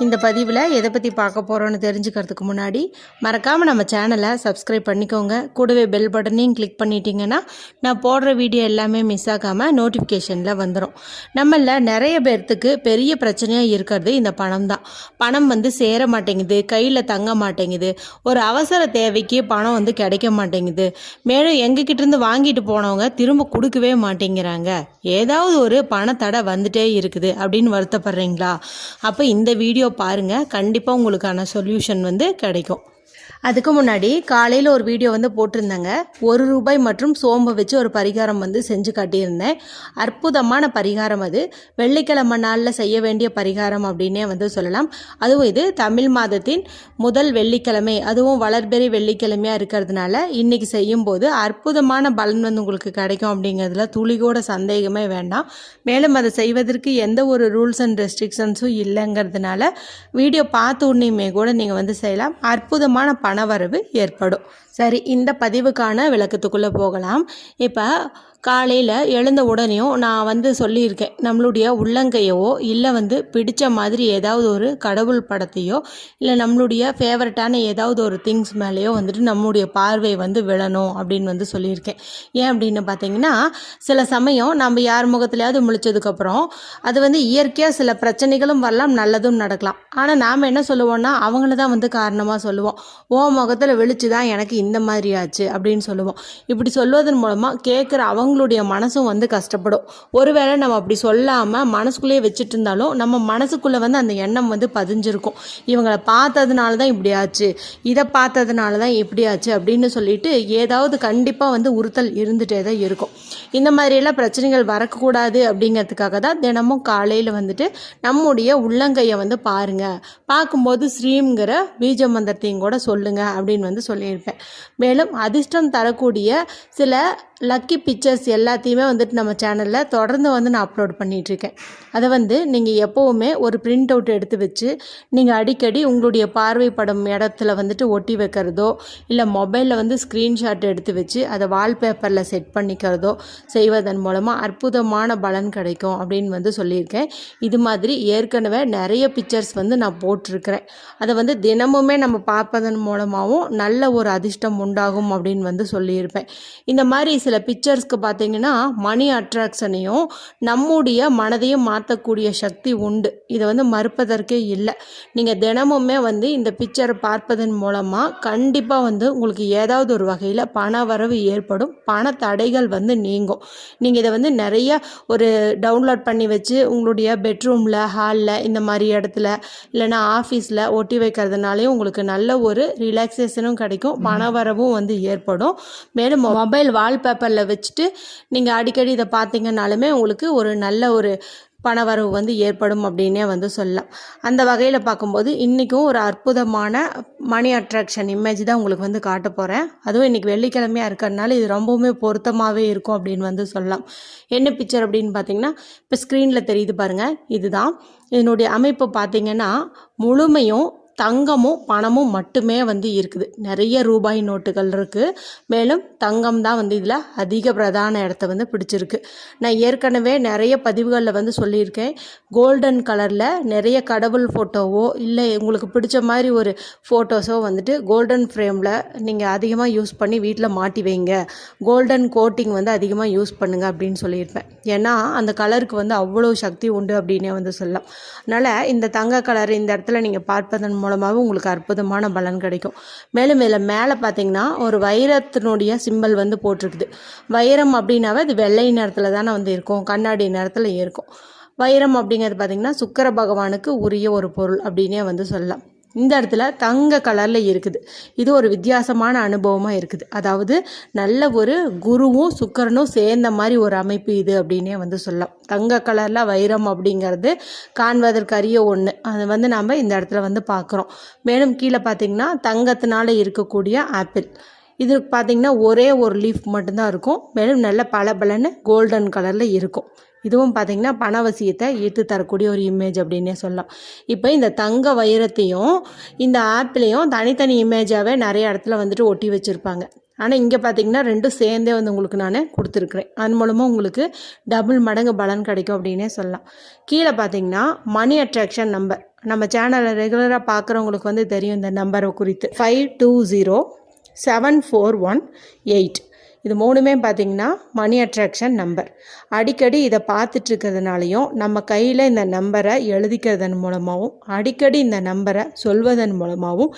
இந்த பதிவில் எதை பற்றி பார்க்க போகிறோன்னு தெரிஞ்சுக்கிறதுக்கு முன்னாடி மறக்காமல் நம்ம சேனலை சப்ஸ்கிரைப் பண்ணிக்கோங்க. கூடவே பெல் பட்டனையும் கிளிக் பண்ணிட்டீங்கன்னா நான் போடுற வீடியோ எல்லாமே மிஸ் ஆகாமல் நோட்டிஃபிகேஷனில் வந்துடும் நம்மள நிறைய பேர்த்துக்கு பெரிய பிரச்சனையாக இருக்கிறது இந்த பணம் தான். பணம் வந்து சேர மாட்டேங்குது கையில் தங்க மாட்டேங்குது. ஒரு அவசர தேவைக்கு பணம் வந்து கிடைக்க மாட்டேங்குது. மேலும் எங்ககிட்டருந்து வாங்கிட்டு போனவங்க திரும்ப கொடுக்கவே மாட்டேங்கிறாங்க. ஏதாவது ஒரு பணத்தடை வந்துட்டே இருக்குது அப்படின்னு வருத்தப்படுறீங்களா? அப்போ இந்த வீடியோ பாருங்கள் கண்டிப்பாக உங்களுக்கான சொல்யூஷன் வந்து கிடைக்கும். அதுக்கு முன்னாடி காலையில் ஒரு வீடியோ வந்து போட்டிருந்தாங்க. ஒரு ரூபாய் மற்றும் சோம்பை வச்சு ஒரு பரிகாரம் வந்து செஞ்சு காட்டியிருந்தேன். அற்புதமான பரிகாரம் அது. வெள்ளிக்கிழமை நாளில் செய்ய வேண்டிய பரிகாரம் அப்படின்னே வந்து சொல்லலாம். அதுவும் இது தமிழ் மாதத்தின் முதல் வெள்ளிக்கிழமை. அதுவும் வளர்பெறி வெள்ளிக்கிழமையாக இருக்கிறதுனால இன்றைக்கி செய்யும்போது அற்புதமான பலன் வந்து உங்களுக்கு கிடைக்கும் அப்படிங்கிறதுல துளிகூட சந்தேகமே வேண்டாம். மேலும் அதை செய்வதற்கு எந்த ஒரு ரூல்ஸ் அண்ட் ரெஸ்ட்ரிக்ஷன்ஸும் இல்லைங்கிறதுனால வீடியோ பார்த்த உடனேயுமே கூட நீங்கள் வந்து செய்யலாம். அற்புதமான பணவரவு ஏற்படும். சரி இந்த பதிவுக்கான விளக்கத்துக்குள்ளே போகலாம். இப்போ காலையில் எழுந்த உடனேயும் நான் வந்து சொல்லியிருக்கேன் நம்மளுடைய உள்ளங்கையவோ இல்லை வந்து பிடித்த மாதிரி ஏதாவது ஒரு கடவுள் படத்தையோ இல்லை நம்மளுடைய ஃபேவரட்டான ஏதாவது ஒரு திங்ஸ் மேலேயோ வந்துட்டு நம்மளுடைய பார்வை வந்து விழணும் அப்படின்னு வந்து சொல்லியிருக்கேன். ஏன் அப்படின்னு பார்த்தீங்கன்னா சில சமயம் நம்ம யார் முகத்துலையாவது முழிச்சதுக்கப்புறம் அது வந்து இயற்கையாக சில பிரச்சனைகளும் வரலாம் நல்லதும் நடக்கலாம். ஆனால் நாம் என்ன சொல்லுவோம்னா அவங்கள தான் வந்து காரணமாக சொல்லுவோம். ஓ முகத்தில் விழிச்சு தான் எனக்கு இந்த மாதிரி ஆச்சு அப்படின்னு சொல்லுவோம். இப்படி சொல்வதன் மூலமாக கேட்குற அவங்க அவங்களுடைய மனசும் வந்து கஷ்டப்படும். ஒருவேளை நம்ம அப்படி சொல்லாமல் மனசுக்குள்ளேயே வச்சுட்டு இருந்தாலும் நம்ம மனசுக்குள்ளே வந்து அந்த எண்ணம் வந்து பதிஞ்சிருக்கும். இவங்களை பார்த்ததுனால தான் இப்படி ஆச்சு இதை பார்த்ததுனால தான் இப்படி ஆச்சு அப்படின்னு சொல்லிட்டு ஏதாவது கண்டிப்பாக வந்து உறுத்தல் இருந்துகிட்டே தான் இருக்கும். இந்த மாதிரியெல்லாம் பிரச்சனைகள் வரக்கூடாது அப்படிங்கிறதுக்காக தான் தினமும் காலையில் வந்துட்டு நம்முடைய உள்ளங்கையை வந்து பாருங்கள் பார்க்கும்போது ஸ்ரீங்கிற பீஜ மந்திரத்தையும் கூட சொல்லுங்கள் அப்படின்னு வந்து சொல்லியிருப்பேன். மேலும் அதிர்ஷ்டம் தரக்கூடிய சில லக்கி பிக்சர்ஸ் எல்லாத்தையுமே வந்துட்டு நம்ம சேனலில் தொடர்ந்து வந்து நான் அப்லோட் பண்ணிகிட்ருக்கேன் அதை வந்து நீங்கள் எப்போவுமே ஒரு பிரிண்ட் அவுட் எடுத்து வச்சு நீங்கள் அடிக்கடி உங்களுடைய பார்வைப்படும் இடத்துல வந்துட்டு ஒட்டி வைக்கிறதோ இல்லை மொபைலில் வந்து ஸ்க்ரீன்ஷாட் எடுத்து வச்சு அதை வால்பேப்பரில் செட் பண்ணிக்கிறதோ செய்வதன் மூலமாக அற்புதமான பலன் கிடைக்கும் அப்படின்னு வந்து சொல்லியிருக்கேன். இது மாதிரி ஏற்கனவே நிறைய பிக்சர்ஸ் வந்து நான் போட்டிருக்கிறேன். அதை வந்து தினமுமே நம்ம பார்ப்பதன் மூலமாகவும் நல்ல ஒரு அதிர்ஷ்டம் உண்டாகும் அப்படின்னு வந்து சொல்லியிருப்பேன். இந்த மாதிரி சில பிக்சர்ஸ்க்கு பார்த்தீங்கன்னா மணி அட்ராக்ஷனையும் நம்முடைய மனதையும் மாற்றக்கூடிய சக்தி உண்டு. இதை வந்து மறுப்பதற்கே இல்லை. நீங்கள் தினமுமே வந்து இந்த பிக்சரை பார்ப்பதன் மூலமாக கண்டிப்பாக வந்து உங்களுக்கு ஏதாவது ஒரு வகையில் பண வரவு ஏற்படும். பண தடைகள் வந்து நீங்கும். நீங்கள் இதை வந்து நிறைய ஒரு டவுன்லோட் பண்ணி வச்சு உங்களுடைய பெட்ரூமில் ஹாலில் இந்த மாதிரி இடத்துல இல்லைன்னா ஆஃபீஸில் ஒட்டி வைக்கிறதுனாலையும் உங்களுக்கு நல்ல ஒரு ரிலாக்ஸேஷனும் கிடைக்கும். பண வரவும் வந்து ஏற்படும். மேலும் மொபைல் வால்பேப்பரில் வச்சுட்டு நீங்கள் அடிக்கடி இதை பார்த்தீங்கன்னாலுமே உங்களுக்கு ஒரு நல்ல ஒரு பணவரவு வந்து ஏற்படும் அப்படின்னே வந்து சொல்லலாம். அந்த வகையில் பார்க்கும்போது இன்றைக்கும் ஒரு அற்புதமான மணி அட்ராக்ஷன் இமேஜ் தான் உங்களுக்கு வந்து காட்ட போகிறேன் அதுவும் இன்றைக்கி வெள்ளிக்கிழமையாக இருக்கிறதுனால இது ரொம்பவுமே பொருத்தமாகவே இருக்கும் அப்படின்னு வந்து சொல்லலாம். என்ன பிக்சர் அப்படின்னு பார்த்தீங்கன்னா இப்போ ஸ்க்ரீனில் தெரியுது பாருங்கள் இதுதான். இதனுடைய அமைப்பு பார்த்தீங்கன்னா முழுமையும் தங்கமும் பணமும் மட்டுமே வந்து இருக்குது. நிறைய ரூபாய் நோட்டுகள் இருக்குது மேலும் தங்கம் தான் வந்து இதில் அதிக பிரதான இடத்த வந்து பிடிச்சிருக்கு. நான் ஏற்கனவே நிறைய பதிவுகளில் வந்து சொல்லியிருக்கேன். கோல்டன் கலரில் நிறைய கடவுள் ஃபோட்டோவோ இல்லை உங்களுக்கு பிடிச்ச மாதிரி ஒரு ஃபோட்டோஸோ வந்துட்டு கோல்டன் ஃப்ரேமில் நீங்கள் அதிகமாக யூஸ் பண்ணி வீட்டில் மாட்டி வைங்க. கோல்டன் கோட்டிங் வந்து அதிகமாக யூஸ் பண்ணுங்கள் அப்படின்னு சொல்லியிருப்பேன். ஏன்னா அந்த கலருக்கு வந்து அவ்வளோ சக்தி உண்டு அப்படின்னே வந்து சொல்லலாம். அதனால் இந்த தங்க கலர் இந்த இடத்துல நீங்கள் பார்ப்பதன் மூலம் மூலமாகவும் உங்களுக்கு அற்புதமான பலன் கிடைக்கும். மேலும் இதில் மேலே பார்த்தீங்கன்னா ஒரு வைரத்தினுடைய சிம்பல் வந்து போட்டிருக்குது. வைரம் அப்படின்னாவே அது வெள்ளை நேரத்தில் தானே வந்து இருக்கும். கண்ணாடி நேரத்தில் இருக்கும். வைரம் அப்படிங்கிறது பார்த்திங்கன்னா சுக்கர பகவானுக்கு உரிய ஒரு பொருள் அப்படின்னே வந்து சொல்லலாம். இந்த இடத்துல தங்க கலரில் இருக்குது. இது ஒரு வித்தியாசமான அனுபவமாக இருக்குது. அதாவது நல்ல ஒரு குருவும் சுக்கரனும் சேர்ந்த மாதிரி ஒரு அமைப்பு இது அப்படின்னே வந்து சொல்லலாம். தங்க கலரில் வைரம் அப்படிங்கிறது காண்பதற்கரிய ஒன்று அதை வந்து நாம் இந்த இடத்துல வந்து பார்க்குறோம். மேலும் கீழே பார்த்திங்கன்னா தங்கத்தினால இருக்கக்கூடிய ஆப்பிள். இது பார்த்திங்கன்னா ஒரே ஒரு லீஃப் மட்டும்தான் இருக்கும். மேலும் நல்ல பளபளன்னு கோல்டன் கலரில் இருக்கும். இதுவும் பார்த்திங்கன்னா பணவசியத்தை ஈர்த்து தரக்கூடிய ஒரு இமேஜ் அப்படின்னே சொல்லலாம். இப்போ இந்த தங்க வைரத்தையும் இந்த ஆப்பிளையும் தனித்தனி இமேஜாகவே நிறைய இடத்துல வந்துட்டு ஒட்டி வச்சுருப்பாங்க. ஆனால் இங்கே பார்த்தீங்கன்னா ரெண்டும் சேர்ந்தே வந்து உங்களுக்கு நான் கொடுத்துருக்குறேன். அது மூலமாக உங்களுக்கு டபுள் மடங்கு பலன் கிடைக்கும் அப்படின்னே சொல்லலாம். கீழே பார்த்தீங்கன்னா மணி அட்ராக்ஷன் நம்பர் நம்ம சேனலை ரெகுலராக பார்க்குறவங்களுக்கு வந்து தெரியும் இந்த நம்பரை குறித்து. Five two zero seven four one eight இது மூணுமே பார்த்தீங்கன்னா மணி அட்ராக்ஷன் நம்பர் அடிக்கடி இதை பார்த்துட்டு இருக்கிறதுனாலையும் நம்ம கையில் இந்த நம்பரை எழுதிக்கிறதன் மூலமாகவும் அடிக்கடி இந்த நம்பரை சொல்வதன் மூலமாகவும்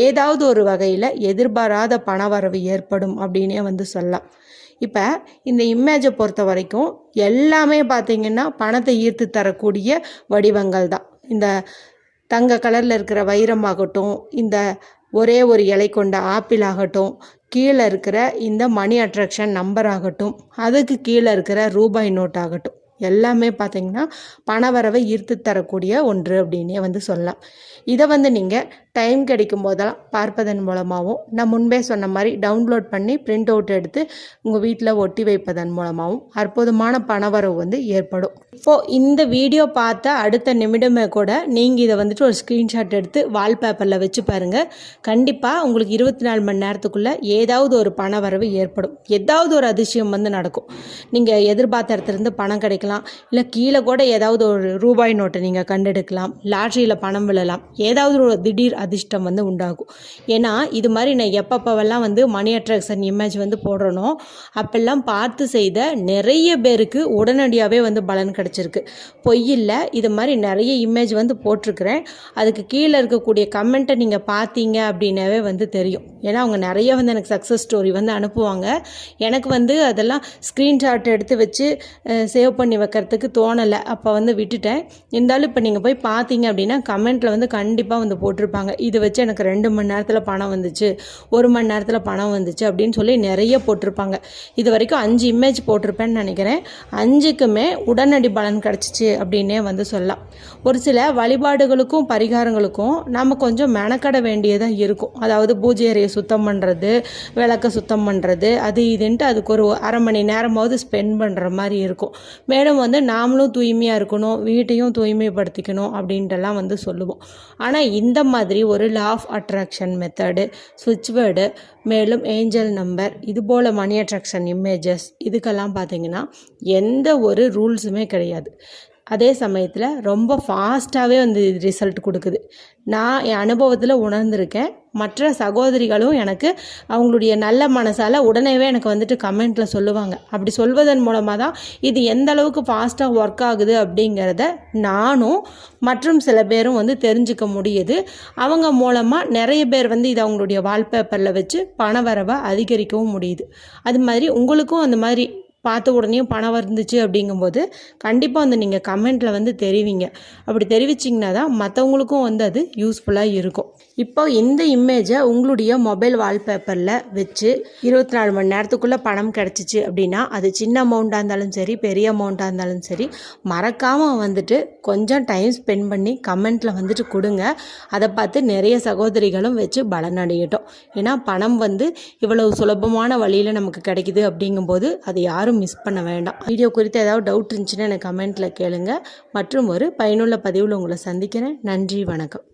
ஏதாவது ஒரு வகையில் எதிர்பாராத பணவரவு ஏற்படும் அப்படின்னே வந்து சொல்லலாம். இப்போ இந்த இமேஜை பொறுத்த வரைக்கும் எல்லாமே பார்த்திங்கன்னா பணத்தை ஈர்த்து தரக்கூடிய வடிவங்கள் தான். இந்த தங்க கலரில் இருக்கிற வைரமாகட்டும் இந்த ஒரே ஒரு இலை கொண்ட ஆப்பிள் ஆகட்டும் கீழே இருக்கிற இந்த மணி அட்ராக்ஷன் நம்பர் ஆகட்டும் அதுக்கு கீழே இருக்கிற ரூபாய் நோட் ஆகட்டும் எல்லாமே பார்த்தீங்கன்னா பணவரவை ஈர்த்து தரக்கூடிய ஒன்று அப்படின்னே வந்து சொல்லலாம். இதை வந்து நீங்கள் டைம் கிடைக்கும் போதெல்லாம் பார்ப்பதன் மூலமாகவும் நான் முன்பே சொன்ன மாதிரி டவுன்லோட் பண்ணி பிரிண்ட் அவுட் எடுத்து உங்கள் வீட்டில் ஒட்டி வைப்பதன் மூலமாகவும் அற்புதமான பணவரவு வந்து ஏற்படும். இப்போது இந்த வீடியோ பார்த்த அடுத்த நிமிடமே கூட நீங்கள் இதை வந்துட்டு ஒரு ஸ்க்ரீன்ஷாட் எடுத்து வால்பேப்பரில் வச்சு பாருங்கள் கண்டிப்பாக உங்களுக்கு இருபத்தி நாலு மணி நேரத்துக்குள்ளே ஏதாவது ஒரு பண வரவு ஏற்படும். ஏதாவது ஒரு அதிசயம் வந்து நடக்கும். நீங்கள் எதிர்பார்த்த இடத்துலேருந்து பணம் கிடைக்கலாம். இல்லை கீழே கூட ஏதாவது ஒரு ரூபாய் நோட்டை நீங்கள் கண்டெடுக்கலாம். லாட்ரியில் பணம் விழலாம். ஏதாவது ஒரு திடீர் அதிர்ஷ்டம் வந்து உண்டாகும். ஏன்னா இது மாதிரி நான் எப்பப்போவெல்லாம் வந்து மணி அட்ராக்ஷன் இமேஜ் வந்து போடுறனோ அப்பெல்லாம் பார்த்து செய்த நிறைய பேருக்கு உடனடியாகவே வந்து பலன் கிடைக்கும். கிடச்சிருக்கு. பொய்யில் இது மாதிரி நிறைய இமேஜ் வந்து போட்டிருக்கிறேன். அதுக்கு கீழே இருக்கக்கூடிய கமெண்ட்டை நீங்கள் பார்த்தீங்க அப்படின்னாவே வந்து தெரியும். ஏன்னா அவங்க நிறைய வந்து எனக்கு சக்ஸஸ் ஸ்டோரி வந்து அனுப்புவாங்க. எனக்கு வந்து அதெல்லாம் ஸ்க்ரீன்ஷாட் எடுத்து வச்சு சேவ் பண்ணி வைக்கிறதுக்கு தோணலை. அப்போ வந்து விட்டுட்டேன். இருந்தாலும் இப்போ நீங்கள் போய் பார்த்தீங்க அப்படின்னா கமெண்ட்டில் வந்து கண்டிப்பாக வந்து போட்டிருப்பாங்க. இது வச்சு எனக்கு ரெண்டு மணி நேரத்தில் பணம் வந்துச்சு. ஒரு மணி நேரத்தில் பணம் வந்துச்சு அப்படின்னு சொல்லி நிறைய போட்டிருப்பாங்க. இது வரைக்கும் அஞ்சு இமேஜ் போட்டிருப்பேன்னு நினைக்கிறேன். அஞ்சுக்குமே உடனடி பலன் கிடச்சிச்சு அப்படின்னே வந்து சொல்லலாம். ஒரு சில வழிபாடுகளுக்கும் பரிகாரங்களுக்கும் நம்ம கொஞ்சம் மெனக்கட வேண்டியதாக இருக்கும். அதாவது பூஜை அறையை சுத்தம் பண்ணுறது விளக்க சுத்தம் பண்ணுறது அது இதுன்ட்டு அதுக்கு ஒரு அரை மணி நேரமாவது ஸ்பெண்ட் பண்ணுற மாதிரி இருக்கும். மேலும் வந்து நாமளும் தூய்மையாக இருக்கணும் வீட்டையும் தூய்மைப்படுத்திக்கணும் அப்படின்ட்டுலாம் வந்து சொல்லுவோம். ஆனால் இந்த மாதிரி ஒரு லா ஆஃப் அட்ராக்ஷன் மெத்தடு சுவிட்ச் வேர்டு மேலும் ஏஞ்சல் நம்பர் இது போல் மணி அட்ராக்ஷன் இமேஜஸ் இதுக்கெல்லாம் பார்த்தீங்கன்னா எந்த ஒரு ரூல்ஸுமே கிடையாது. கிடையாது. அதே சமயத்தில் ரொம்ப ஃபாஸ்ட்டாகவே வந்து ரிசல்ட் கொடுக்குது. நான் என் அனுபவத்தில் உணர்ந்திருக்கேன். மற்ற சகோதரிகளும் எனக்கு அவங்களுடைய நல்ல மனசால் உடனேவே எனக்கு வந்துட்டு கமெண்ட்டில் சொல்லுவாங்க. அப்படி சொல்வதன் மூலமாக தான் இது எந்த அளவுக்கு ஃபாஸ்ட்டாக ஒர்க் ஆகுது அப்படிங்கிறத நானும் மற்றும் சில பேரும் வந்து தெரிஞ்சுக்க முடியுது. அவங்க மூலமாக நிறைய பேர் வந்து இது அவங்களுடைய வால்பேப்பரில் வச்சு பண வரவை அதிகரிக்கவும் முடியுது. அது மாதிரி உங்களுக்கும் அந்த மாதிரி பார்த்த உடனே பணம் வந்துச்சு அப்படிங்கும்போது கண்டிப்பாக வந்து நீங்கள் கமெண்ட்டில் வந்து தெரிவிங்க. அப்படி தெரிவிச்சிங்கன்னா தான் மற்றவங்களுக்கும் வந்து அது யூஸ்ஃபுல்லாக இருக்கும். இப்போ இந்த இமேஜை உங்களுடைய மொபைல் வால்பேப்பரில் வச்சு இருபத்தி நாலு மணி நேரத்துக்குள்ளே பணம் கிடச்சிச்சு அப்படின்னா அது சின்ன அமௌண்ட்டாக இருந்தாலும் சரி பெரிய அமௌண்ட்டாக இருந்தாலும் சரி மறக்காமல் வந்துட்டு கொஞ்சம் டைம் ஸ்பெண்ட் பண்ணி கமெண்ட்டில் வந்துட்டு கொடுங்க. அதை பார்த்து நிறைய சகோதரிகளும் வச்சு பலனடையட்டும் ஏன்னா பணம் வந்து இவ்வளவு சுலபமான வழியில் நமக்கு கிடைக்குது அப்படிங்கும்போது அது யாரும் யாரும் மிஸ் பண்ண வேண்டாம். வீடியோ குறித்து ஏதாவது டவுட் இருந்துச்சுன்னா எனக்கு கமெண்ட்டில் கேளுங்க. மற்றும் ஒரு பயனுள்ள பதிவில் உங்களை சந்திக்கிறேன். நன்றி வணக்கம்.